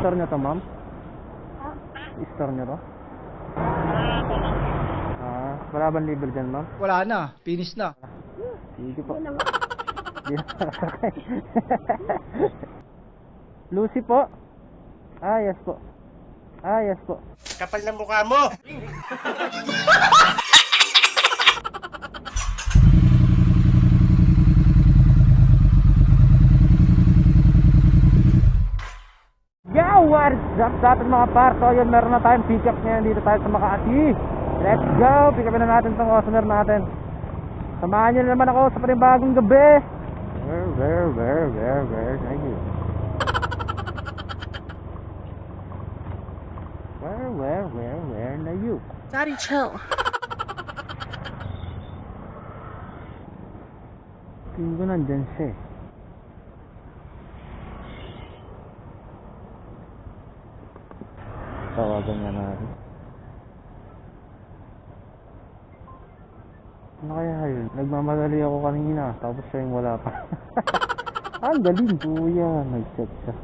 Store nyo to, ma'am? Store nyo to? Ah, wala bang libre dyan, ma'am? Wala na, finish na. Sige po. Di na nakasakay. Lucy po? Ah, yes po. Ah, yes po. Kapal ng mukha mo! up sa ating mga par? So, yun, meron na tayong pick up ngayon dito tayo sa Makati. Let's go! Pick upin na natin itong customer natin. Samahan niyo na naman ako sa panibagong gabi. Where, where, where, where, where are you? Where, where, where, where are you? Daddy, chill. Tingin ko nandyan siya eh. Tawagan nga natin. Ano kaya yun? Nagmamadali ako kanina, tapos siya yung wala pa. Ang galing, kuya. Nag-chat siya.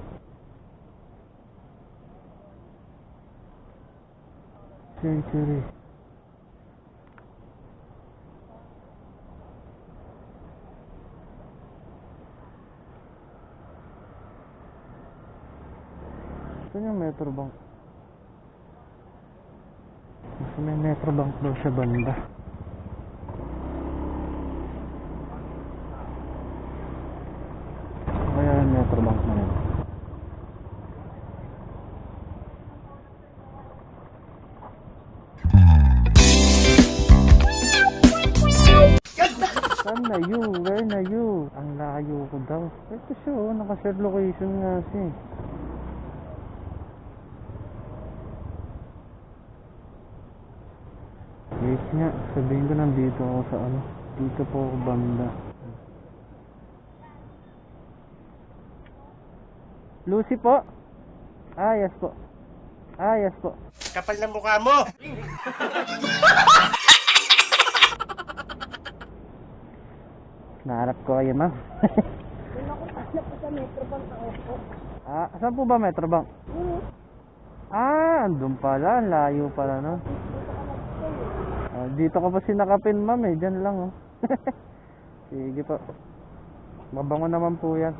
Century. Saan yung Metro Nasa may Metro Bank daw sa banda. Kaya yung Metro Bank na yun. Saan na you? Where na you? Ang layo ko daw. Ito siya oh, naka-share location nga siya eh. Wait nga, sabihin ko nandito ako sa ano. Dito po ako banda. Lucy po? Ah, yes po. Ah, yes po. Kapal ng mukha mo! Naharap ko kayo, ma'am. ah, saan po ba Metro Bank? Ah, andun pala. Layo pala, no? Ah, dito ko pa sinakapin, ma'am, eh. Diyan lang, oh. Sige po. Mabango naman po yan.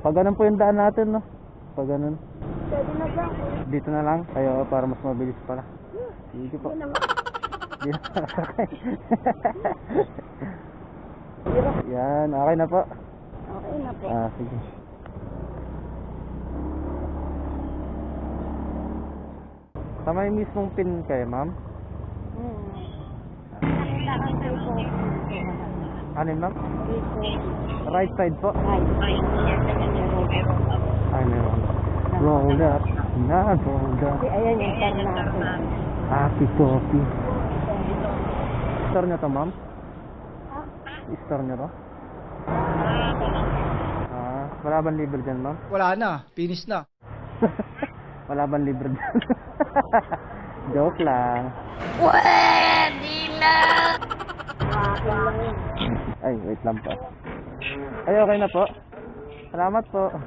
Pag ganun po yung daan natin, no? Pag ganun. Dito na lang. Kayo, para mas mabilis pala. Sige po. Di na nakasakay. Yan, okay na po. Okay na po. Ah, sige. Sa may mismong pin kayo, ma'am? Hmm. Kailangan kayo po. Ano yun, ma'am? Right side po? Ay, meron. Roll up. Na, roll up. Ayan yung car natin. Happy coffee. Store nyo to, ma'am? Ah, Store nyo to? Ah, wala bang libre dyan, ma'am? Wala na, finish na. wala bang libre dyan? Joke lang. lang yun. Ay, wait lang po. Ay, okay na po. Salamat po.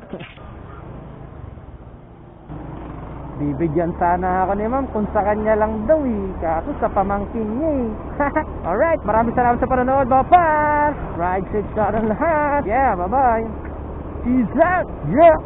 Bibigyan sana ako ni ma'am kung sa kanya lang daw eh. Kaso sa pamangkin niya eh. Alright, maraming salamat sa panonood mga par. Ride safe sa lahat. Yeah, bye-bye. Peace out. Yeah.